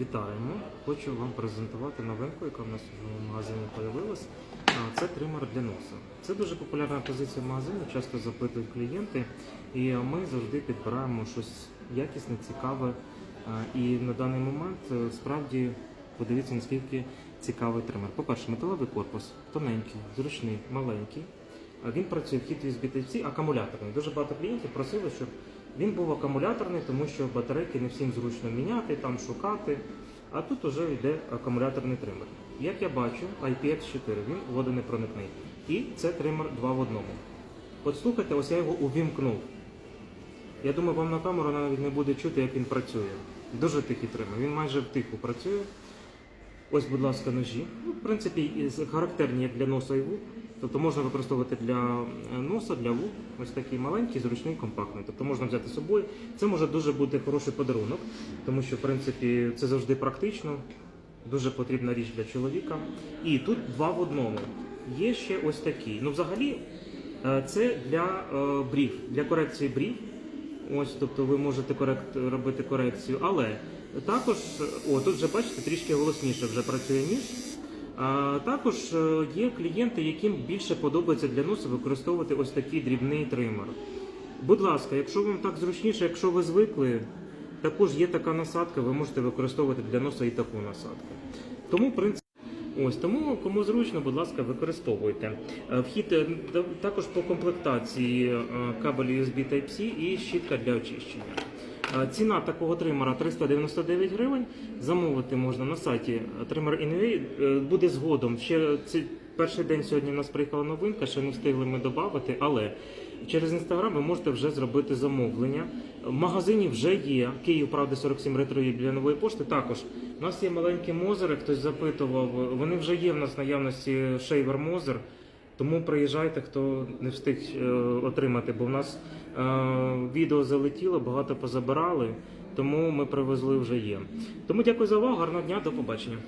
Вітаємо! Хочу вам презентувати новинку, яка в нас в магазині з'явилась. Це тример для носа. Це дуже популярна позиція в магазині, часто запитують клієнти, і ми завжди підбираємо щось якісне, цікаве. І на даний момент е, справді подивіться, наскільки цікавий тример. По-перше, металевий корпус тоненький, зручний, маленький. Він працює в хід USB Type-C, акумуляторний. Дуже багато клієнтів просили, щоб він був акумуляторний, тому що батарейки не всім зручно міняти, там шукати. А тут вже йде акумуляторний тример. Як я бачу, IPX4, він водонепроникний. І це тример 2 в одному. От слухайте, ось я його увімкнув. Я думаю, вам на камеру навіть не буде чути, як він працює. Дуже тихий тример. Він майже втиху працює. Ось, будь ласка, ножі. Ну, в принципі, характерні як для носа і вух. Тобто можна використовувати для е, носа, для вух. Ось такий маленький, зручний, компактний. Тобто можна взяти з собою. Це може дуже бути хороший подарунок, тому що, в принципі, це завжди практично. Дуже потрібна річ для чоловіка. І тут два в одному. Є ще ось такі. Ну, взагалі, е, це для е, брів, для корекції брів. Ось, тобто ви можете корект, робити корекцію, але також, о, тут вже бачите, трішки голосніше вже працює ніж. Також е, є клієнти, яким більше подобається для носа використовувати ось такий дрібний тример. Будь ласка, якщо вам так зручніше, якщо ви звикли, також є така насадка, ви можете використовувати для носа і таку насадку. Тому, в Ось тому кому зручно, будь ласка, використовуйте. Е, Вхід е, також по комплектації кабель USB Type-C і щітка для очищення. Е, Ціна такого тримера 399 гривень. Замовити можна на сайті Trimmer Anyway. Е, Буде згодом. Ще ці перший день сьогодні у нас приїхала новинка, ще не встигли ми додати, але через інстаграм ви можете вже зробити замовлення. В магазині вже є Київ, правда, 47 ретро є біля нової пошти. Також у нас є маленькі мозери, хтось запитував. Вони вже є в нас наявності шейвер мозер. Тому приїжджайте, хто не встиг е, отримати, бо в нас е, відео залетіло, багато позабирали, тому ми привезли вже є. Тому дякую за увагу, гарного дня, до побачення.